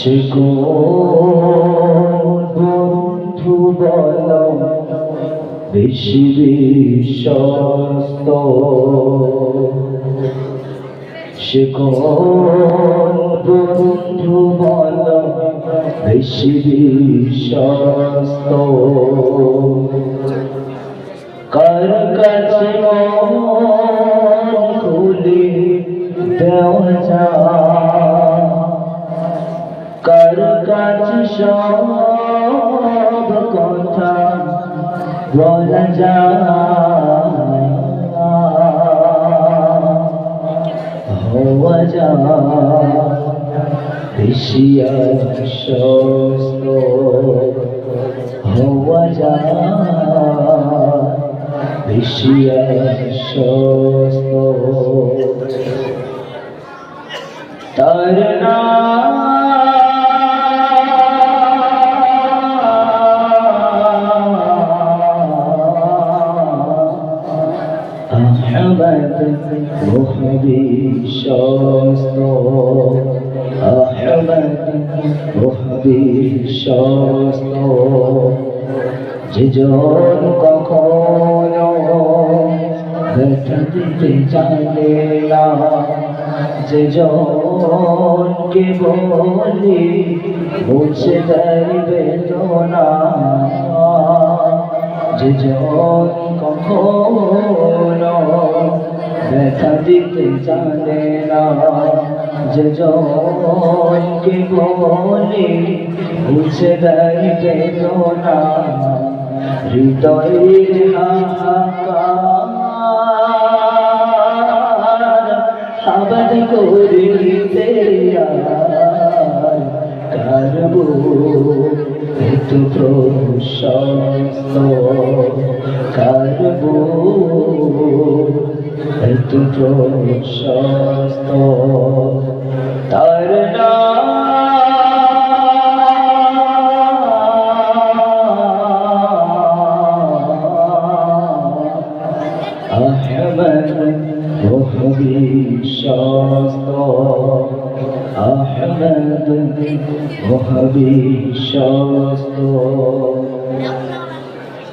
সে বন্ধু বল বেশি বিশ্বস্ত। সে বন্ধু বল বেশি বিশ্বস্ত। কার কাছে মন খুলে দেওয়া যায়? সব কথা বলা যায় হওয়া যায় এশিয়া সস্ত হওয়া তার নাম محبي شاست أحمد محبي شاست যে জন কখনো ব্যথা দিতে জানে না যে জনকে বলি মুছে দেয় বেদনা যে জন কখনো ব্যথা দিতে জানে না যে জনকে বলি মুছে দেয় বেদনা, হৃদয়ের হাহাকার আবাদ করিতে কারব এত প্রশস্ত কারব দুটো সস্ত তার সস্ত আহমদ মহাবিশ্বস্ত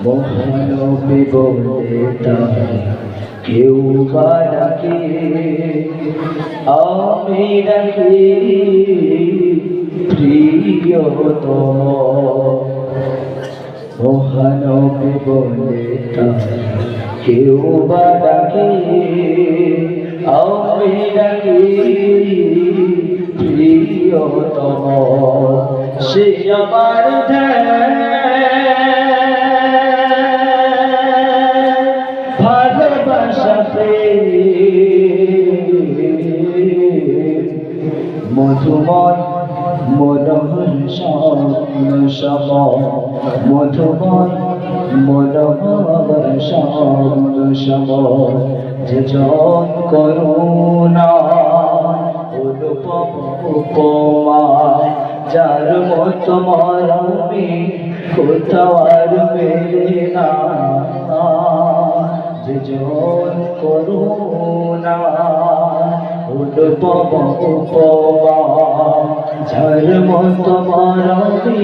মহানবী তাই কেউ বা ডাকে আমি ডাকি প্রিয়তম। মহানবী তাই কেউ বা ডাকে আমি ডাকি প্রিয়তম। সে আমার ধ্যান মধুময় মনোহর সম যে জন করুণা, অনুপম উপমা, যার মতো মরমে কোথাও আর মেলে না। যে জন করুণা, অনুপম উপমা, যার মতো মরমে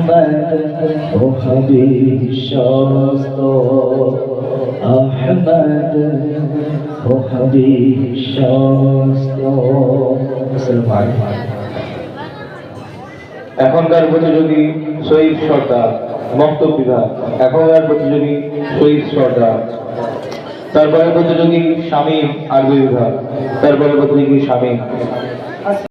أحمد وحبي شاست أحمد وحبي شاست السلام عليكم এখনকার প্রতিযোগী শহীদ সর্দার বক্তব্য বিভাগ এখনকার প্রতিযোগী শহীদ সর্দার তারপরে প্রতিযোগী স্বামী আরবি বিভাগ তারপরে প্রতিযোগী স্বামী